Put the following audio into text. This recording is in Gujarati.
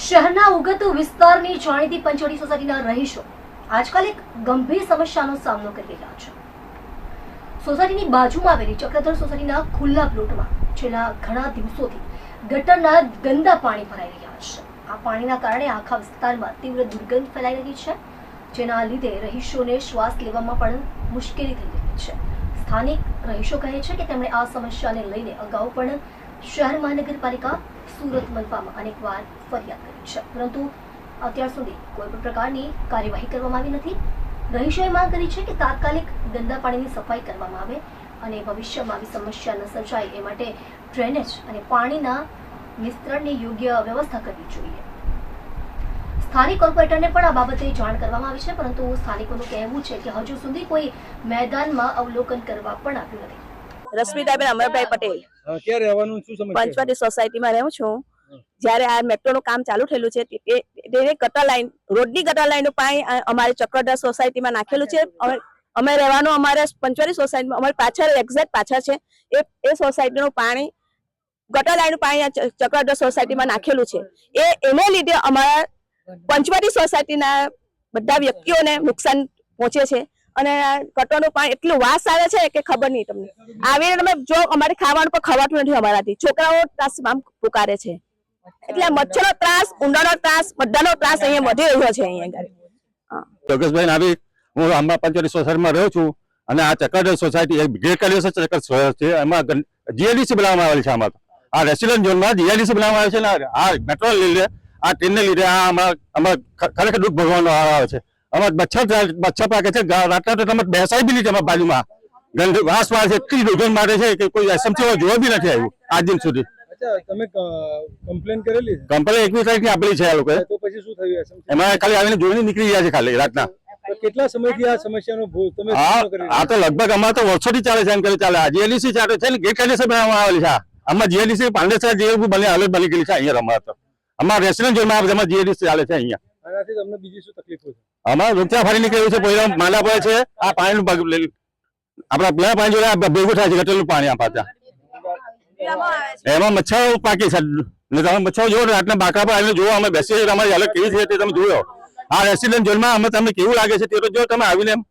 શહેરના ઉગત વિસ્તારની જાણીતી પંચવટી સોસાયટીના રહીશો આજકાલ એક ગંભીર સમસ્યાનો સામનો કરી રહ્યા છે. સોસાયટીની બાજુમાં આવેલી ચક્રધર સોસાયટીના ખુલ્લા પ્લોટમાં છેલ્લા ઘણા દિવસોથી ગટરના ગંદા પાણી ભરાઈ રહ્યા છે. આ પાણીના કારણે આખા વિસ્તારમાં તીવ્ર દુર્ગંધ ફેલાઈ રહી છે, જેના લીધે રહીશોને શ્વાસ લેવામાં પણ મુશ્કેલી થઈ રહી છે. સ્થાનિક રહીશો કહે છે કે તેમણે આ સમસ્યાને લઈને અગાઉ પણ શહેર મહાનગરપાલિકા સુરત મનપામાં અનેકવાર ફરિયાદ કરી છે. પરંતુ અત્યાર સુધી કોઈ પણ પ્રકારની કાર્યવાહી કરવામાં આવી નથી. રહીશોએ માંગ કરી છે કે તાત્કાલિક ગંદા પાણીની સફાઈ કરવામાં આવે અને ભવિષ્યમાં આવી સમસ્યા ન સર્જાય એ માટે ડ્રેનેજ અને પાણીના વિસ્તરણની યોગ્ય વ્યવસ્થા કરવી જોઈએ. સ્થાનિક કોર્પોરેટરને પણ આ બાબતે જાણ કરવામાં આવી છે, પરંતુ સ્થાનિકોનું કહેવું છે કે હજુ સુધી કોઈ મેદાનમાં અવલોકન કરવા પણ આવ્યું નથી. રશ્મિતાબેન અમરભાઈ પટેલ. ક્યાં રહેવાનું શું સમસ્યા? પંચવટી સોસાયટીમાં રહું છું. જ્યારે આ મેટ્રોનું કામ ચાલુ થયેલું છે, તે- ગટર લાઈન, રોડની ગટર લાઈનનું પાણી અમારે ચક્રધર સોસાયટીમાં નાખેલું છે. અમે રહેવાનું અમારે પંચવટી સોસાયટીમાં, અમારી પાછળ એક્ઝેક્ટ પાછળ છે. એ એ સોસાયટીનું પાણી, ગટર લાઈનનું પાણી ચક્રધર સોસાયટીમાં નાખેલું છે. એ એને લીધે અમારા પંચવટી સોસાયટીના બધા વ્યક્તિઓને નુકસાન પહોંચે છે. અને કટોનું પાણી એટલું વાસ આવે છે કે ખબર નહીં તમને. આવીને તમે જો અમારે ખાવાનું પણ ખવાતું નથી અમારાથી. છોકરાઓ આમ પુકારે છે. એટલે મચ્છરનો ત્રાસ ઊંડાનો ત્રાસ બધાનો ત્રાસ અહીંયા વધી રહ્યો છે અહીંયા આગળ. યોગેશભાઈ નાવી હું આંબા પંચવટી સોસાયટીમાં રહું છું અને આ ચક્કર સોસાયટી એક ગેરકાયદેસર ચક્કર છે એમાં જીએડીસી બનાવવામાં આવેલ છે આમાં. આ રેસિડેન્ટ ઝોનમાં જીએલડીસી બનાવવામાં આવે છે ને આ મેટ્રો લીધે આ ટ્રેનને લીધે આ આમાં અમારા ખરેખર દુઃખ ભોગવવાનો આવે છે. આમાં મચ્છર મચ્છર પાકે છે. રાતના તો તમે બેસાય બી નહીં તમારા બાજુમાં. ગંધ વાસ વાસ છે એટલી દુર્ગંધ મારે છે કે કોઈ એસએમસી જોવા બી નથી આવ્યું આજ દિન સુધી. તમે કમ્પ્લેન કરેલી કમ્પ્લેન એકવીસ આપેલી છે આ તો પછી શું થયું એમાં ખાલી આવીને જોઈને નીકળી ગયા છે ખાલી રાતના. કેટલા સમયથી આ સમસ્યાનો ભોગ તમે આ તો લગભગ અમારે તો વર્ષોથી ચાલે છે એમ કરી ચાલે. જીએલડીસી ચાલે છે ને ગેરકાયદેસર બનાવવામાં આવેલી છે. આમાં જીએલડીસી પાંડેસર જેવું બને હાલત બની ગયેલી છે અહીંયા અમારે તો. અમારા આવે છે, જીએલડીસી ચાલે છે અહીંયા. આનાથી તમને બીજી શું તકલીફો છે? અમારે રૂપિયા ફરી નીકળ્યું છે પહેલા માલા પડે છે, આ પાણીનું આપણા પેલા પાણી જોડે ભેગું થાય છે, ગટરનું પાણી આ પાછા એમાં મચ્છરો પાકી છે તમે મચ્છરો જોવો રાતના બાકા પર આવીને જોવો, અમે બેસીએ અમારી હાલત કેવી છે તે તમે જોયો. આ રેસિડેન્ટ ઝોનમાં અમે તમને કેવું લાગે છે તે તો જો તમે આવીને એમ